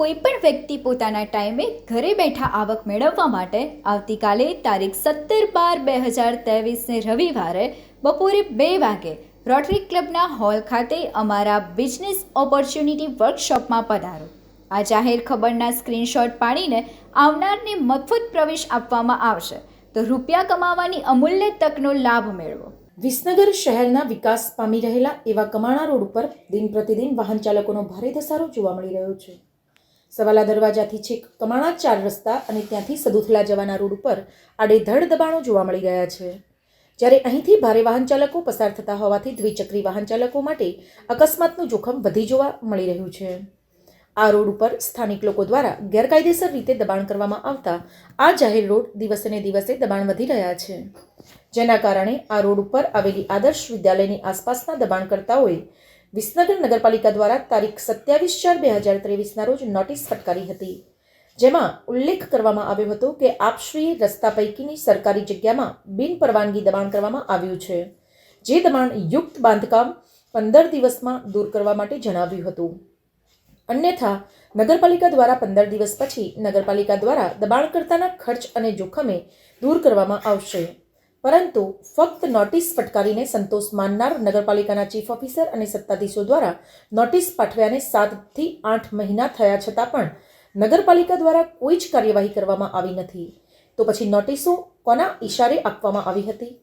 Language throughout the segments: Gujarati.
કોઈપણ વ્યક્તિ પોતાના ટાઈમે ઘરે બેઠા આવક મેળવવા માટે આવતીકાલે તારીખ સત્તર બાર બે હજાર ત્રેવીસને રવિવારે બપોરે બે વાગે રોટરી ક્લબના હોલ ખાતે અમારા બિઝનેસ ઓપોર્ચ્યુનિટી વર્કશોપમાં પધારો. આ જાહેર ખબરના સ્ક્રીનશોટ પાડીને આવનારને મફત પ્રવેશ આપવામાં આવશે. તો રૂપિયા કમાવાની અમૂલ્ય તકનો લાભ મેળવો. વિસનગર શહેરના વિકાસ પામી રહેલા એવા કમાણા રોડ ઉપર દિન પ્રતિદિન વાહન ચાલકોનો ભારે ધસારો જોવા મળી રહ્યો છે. સવાલા દરવાજાથી છેક કમાણા ચાર રસ્તા અને ત્યાંથી સદુથલા જવાના રોડ ઉપર આડેધડ દબાણો જોવા મળી ગયા છે. જ્યારે અહીંથી ભારે વાહન ચાલકો પસાર થતા હોવાથી દ્વિચક્રી વાહન ચાલકો માટે અકસ્માતનું જોખમ વધી જોવા મળી રહ્યું છે. આ રોડ ઉપર સ્થાનિક લોકો દ્વારા ગેરકાયદેસર રીતે દબાણ કરવામાં આવતા આ જાહેર રોડ દિવસે દિવસે દબાણ વધી રહ્યા છે. જેના કારણે આ રોડ ઉપર આવેલી આદર્શ વિદ્યાલયની આસપાસના દબાણકર્તાઓએ વિસનગર નગરપાલિકા દ્વારા તારીખ સત્યાવીસ ચાર બે હજાર ત્રેવીસના રોજ નોટિસ ફટકારી હતી. જેમાં ઉલ્લેખ કરવામાં આવ્યો હતો કે આપશ્રીએ રસ્તા પૈકીની સરકારી જગ્યામાં બિન પરવાનગી દબાણ કરવામાં આવ્યું છે, જે દબાણ યુક્ત બાંધકામ પંદર દિવસમાં દૂર કરવા માટે જણાવ્યું હતું. અન્યથા, નગરપાલિકા દ્વારા પંદર દિવસ પછી નગરપાલિકા દ્વારા દબાણકર્તાના ખર્ચ અને જોખમે દૂર કરવામાં આવશે. પરંતુ, ફક્ત નોટિસ ફટકારીને સંતોષ માનનાર નગરપાલિકાના ચીફ ઓફિસર અને સત્તાધીશો દ્વારા નોટિસ પાઠવ્યાને સાતથી આઠ મહિના થયા છતાં પણ નગરપાલિકા દ્વારા કોઈ જ કાર્યવાહી કરવામાં આવી નથી. તો પછી નોટિસો કોના ઈશારે આપવામાં આવી હતી?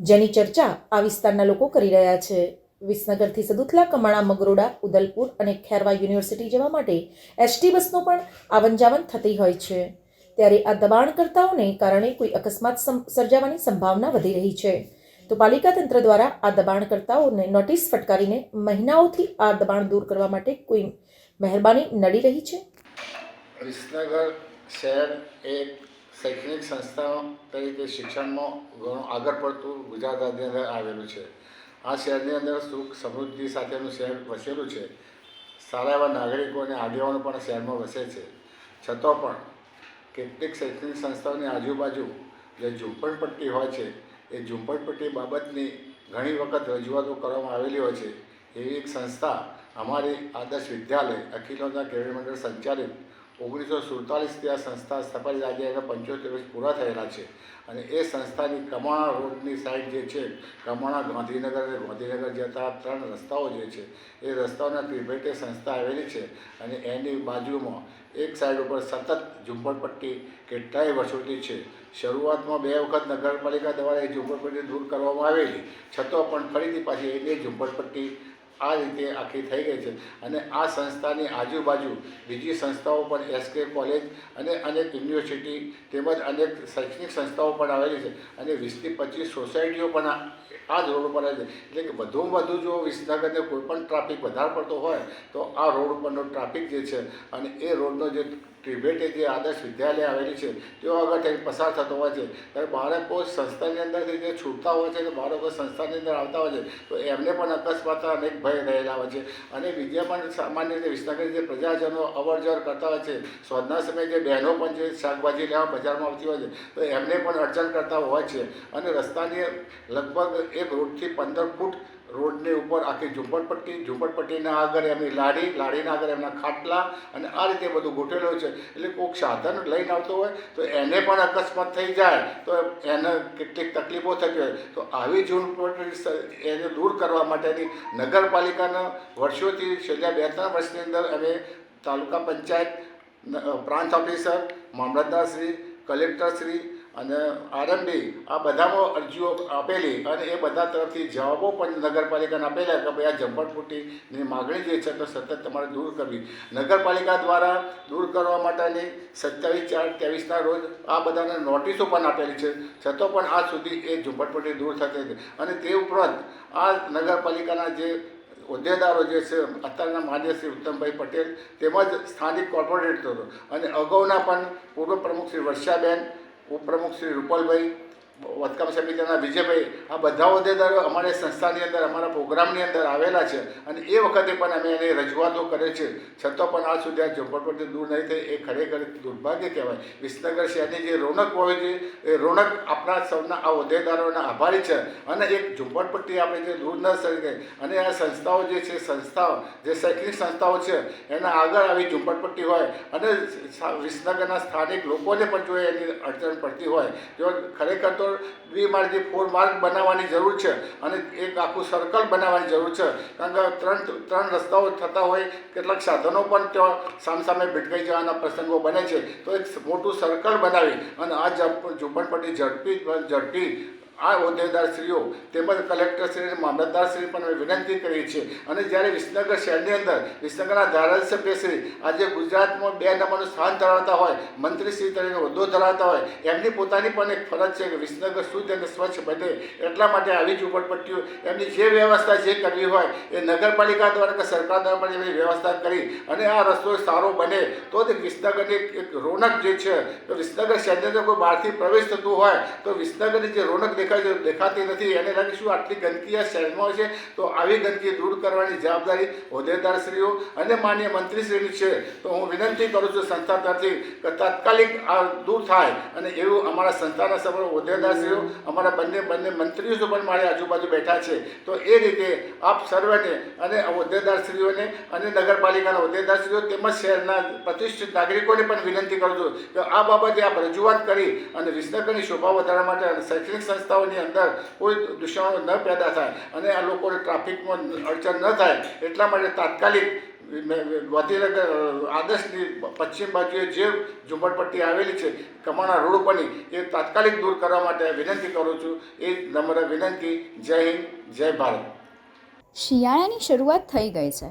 જેની ચર્ચા આ વિસ્તારના લોકો કરી રહ્યા છે. વિસનગરથી સદુથલા, કમાણા, મગરોડા, ઉદલપુર અને ખેરવા યુનિવર્સિટી જવા માટે એસટી બસનો પણ આવન જાવન થતી હોય છે. ત્યારે આ દબાણકર્તાઓને કારણે કોઈ અકસ્માત સમ- સર્જાવાની સંભાવના વધી રહી છે. તો પાલિકા તંત્ર દ્વારા આ દબાણકર્તાઓને નોટિસ ફટકારીને મહિનાઓથી આ દબાણ દૂર કરવા માટે કોઈ મહેરબાની નડી રહી છે? વિસનગર શહેર એક શૈક્ષણિક સંસ્થાઓ તરીકે શિક્ષણમાં ઘણું આગળ પડતું ગુજરાત રાજ્યની આવેલું છે. આ શહેરની અંદર સુખ, સમૃદ્ધિ સાથેનું શહેર વસેલું છે. સારા એવા નાગરિકો અને આગેવાનો પણ શહેરમાં વસે છે. છતાં પણ કેટલીક શૈક્ષણિક સંસ્થાઓની આજુબાજુ જે ઝૂંપડપટ્ટી હોય છે, એ ઝૂંપડપટ્ટી બાબતની ઘણી વખત રજૂઆતો કરવામાં આવેલી હોય છે. એવી એક સંસ્થા અમારી આદર્શ વિદ્યાલય અખિલોના કેળવણી મંડળ સંચાલિત ઓગણીસો સુડતાલીસથી આ સંસ્થા સ્થપાઈ આજે એના પંચોતેર વર્ષ પૂરા થયેલા છે. અને એ સંસ્થાની કમાણા રોડની સાઈડ જે છે, કમાણા, ગાંધીનગર અને ગાંધીનગર જતા ત્રણ રસ્તાઓ જે છે, એ રસ્તાઓના ત્રિભેટે સંસ્થા આવેલી છે અને એની બાજુમાં એક સાઈડ ઉપર સતત ઝુંપડપટ્ટી કેટલાય વર્ષોથી છે. શરૂઆતમાં બે વખત નગરપાલિકા દ્વારા એ ઝુંપડપટ્ટી દૂર કરવામાં આવેલી, છતાં પણ ફરીથી પાછી એ ઝુંપડપટ્ટી આ રીતે આખી થઈ ગઈ છે. અને આ સંસ્થાની આજુબાજુ બીજી સંસ્થાઓ પણ એસકે કોલેજ અને અનેક યુનિવર્સિટી તેમજ અનેક શૈક્ષણિક સંસ્થાઓ પણ આવેલી છે. અને વીસથી પચીસ સોસાયટીઓ પણ આ જ રોડ ઉપર આવે છે. એટલે કે વધુમાં વધુ જો વિસનગરને કોઈ પણ ટ્રાફિક વધારે પડતો હોય, તો આ રોડ ઉપરનો ટ્રાફિક જે છે અને એ રોડનો જે ત્રિભેટે જે આદર્શ વિદ્યાલય આવેલી છે, તેઓ આગળ થઈ પસાર થતો હોય છે. ત્યારે બાળકો સંસ્થાની અંદરથી જે છૂટતા હોય છે તો બાળકો સંસ્થાની અંદર આવતા હોય છે, તો એમને પણ અકસ્માતના અનેક ભય રહેલા હોય છે. અને બીજા પણ સામાન્ય રીતે વિસનગરની જે પ્રજાજનો અવર જવર કરતા હોય છે, સ્વાદના સમયે જે બહેનો પણ જે શાકભાજી લેવા બજારમાં આવતી હોય છે, તો એમને પણ અડચણ કરતા હોય છે. અને રસ્તાની લગભગ એક રોડથી પંદર ફૂટ રોડની ઉપર આખી ઝુંપડપટ્ટી, ઝુંપડપટ્ટીના આગળ એમની લાડી લાડીના આગળ એમના ખાટલા અને આ રીતે બધું ગોઠવેલું છે. એટલે કોઈક સાધન લઈને આવતો હોય તો એને પણ અકસ્માત થઈ જાય, તો એને કેટલીક તકલીફો થતી હોય. તો આવી ઝુંપડપટ્ટી એને દૂર કરવા માટેની નગરપાલિકાના વર્ષોથી છેલ્લા બે ત્રણ વર્ષની અંદર અમે તાલુકા પંચાયત, પ્રાંત ઓફિસર, મામલતદારશ્રી, કલેક્ટરશ્રી અને આરએમડી આ બધામાં અરજીઓ આપેલી અને એ બધા તરફથી જવાબો પણ નગરપાલિકાને આપેલા કે ભાઈ આ ઝંપટપટ્ટીની માગણી જે છે તો સતત તમારે દૂર કરવી. નગરપાલિકા દ્વારા દૂર કરવા માટેની સત્યાવીસ ચાર ત્રેવીસના રોજ આ બધાને નોટિસો પણ આપેલી છે. છતાં પણ આજ સુધી એ ઝુંપડપટ્ટી દૂર થતી નથી. અને તે ઉપરાંત આ નગરપાલિકાના જે હોદ્દેદારો જે છે, અત્યારના માન્ય શ્રી ઉત્તમભાઈ પટેલ તેમજ સ્થાનિક કોર્પોરેટરો અને અગાઉના પણ પૂર્વ પ્રમુખ શ્રી વર્ષાબેન ઉપપ્રમુખ શ્રી રૂપલભાઈ વતકામ સમિતિના વિજયભાઈ, આ બધા હોદ્દેદારો અમારી સંસ્થાની અંદર, અમારા પ્રોગ્રામની અંદર આવેલા છે. અને એ વખતે પણ અમે એની રજૂઆતો કરે છે છતાં પણ આજ સુધી આ ઝુંપડપટ્ટી દૂર નહીં થઈ, એ ખરેખર દુર્ભાગ્ય કહેવાય. વિસનગર શહેરની જે રોનક હોય છે, એ રોનક આપણા સૌના આ હોદ્દેદારોના આભારી છે. અને એક ઝુંપડપટ્ટી આપણે જે દૂર ન સરી અને આ સંસ્થાઓ જે છે, સંસ્થાઓ, જે શૈક્ષણિક સંસ્થાઓ છે, એના આગળ આવી ઝુંપડપટ્ટી હોય, અને વિસનગરના સ્થાનિક લોકોને પણ જો એની અડચણ પડતી હોય તો ખરેખર તો દ્વિમાર્ગી ફોર માર્ગ બનાવવાની જરૂર છે અને એક આખું સર્કલ બનાવવાની જરૂર છે. કારણ કે ત્રણ ત્રણ રસ્તાઓ થતા હોય, કેટલાક સાધનો પણ ત્યાં સામસામે ભીટકાઈ જવાના પ્રસંગો બને છે. તો એક મોટું સર્કલ બનાવી અને આ ઝપ- ઝુંપડપટ્ટી ઝડપી ઝડપી આ હોદ્દેદારશ્રીઓ તેમજ કલેક્ટરશ્રી મામલતદારશ્રી પણ અમે વિનંતી કરી છે અને જ્યારે વિસનગર શહેરની અંદર, વિસનગરના ધારાસભ્યશ્રી આજે ગુજરાતમાં બે નંબરનું સ્થાન ધરાવતા હોય મંત્રીશ્રી તરીકે હોદ્દો ધરાવતા હોય, એમની પોતાની પણ એક ફરજ છે કે વિસનગર શુદ્ધ અને સ્વચ્છ બને. એટલા માટે આવી ઝૂંપડપટ્ટીઓ એમની જે વ્યવસ્થા જે કરવી હોય, એ નગરપાલિકા દ્વારા કે સરકાર દ્વારા પણ એમની વ્યવસ્થા કરી અને આ રસ્તો સારો બને. તો તે વિસનગરની એક રોનક જે છે વિસનગર શહેરની અંદર કોઈ બહારથી પ્રવેશ થતું હોય, તો વિસનગરની જે રોનક દેખાય છે દેખાતી નથી. એને લાગે શું આટલી ગંદકી આ શહેરમાં છે? તો આવી ગંદકી દૂર કરવાની જવાબદારી હોદ્દેદારશ્રીઓ અને માન્ય મંત્રીશ્રીની છે. તો હું વિનંતી કરું છું સંસ્થા તરફથી કે તાત્કાલિક આ દૂર થાય અને એવું અમારા સંસ્થાના સભ્યો, હોદ્દેદારશ્રીઓ, અમારા બંને બંને મંત્રીઓ પણ મારી આજુબાજુ બેઠા છે. તો એ રીતે આપ સર્વેને અને હોદ્દેદારશ્રીઓને અને નગરપાલિકાના હોદ્દેદારશ્રીઓ તેમજ શહેરના પ્રતિષ્ઠિત નાગરિકોને પણ વિનંતી કરું છું કે આ બાબતે આપ રજૂઆત કરી અને વિસનગરની શોભા વધારવા માટે અને શૈક્ષણિક સંસ્થાઓની અંદર કોઈ દુશ્મનો ન પેદા થાય અને આ લોકોને ટ્રાફિકમાં અડચણ ન થાય, એટલા માટે તાત્કાલિક ગાંધીનગર આદર્શની પશ્ચિમ બાજુએ જે ઝુંપડપટ્ટી આવેલી છે, કમાણા રોડ ઉપરની, એ તાત્કાલિક દૂર કરવા માટે વિનંતી કરું છું. એ નમ્ર વિનંતી. જય હિન્દ, જય ભારત. શિયાળાની શરૂઆત થઈ ગઈ છે.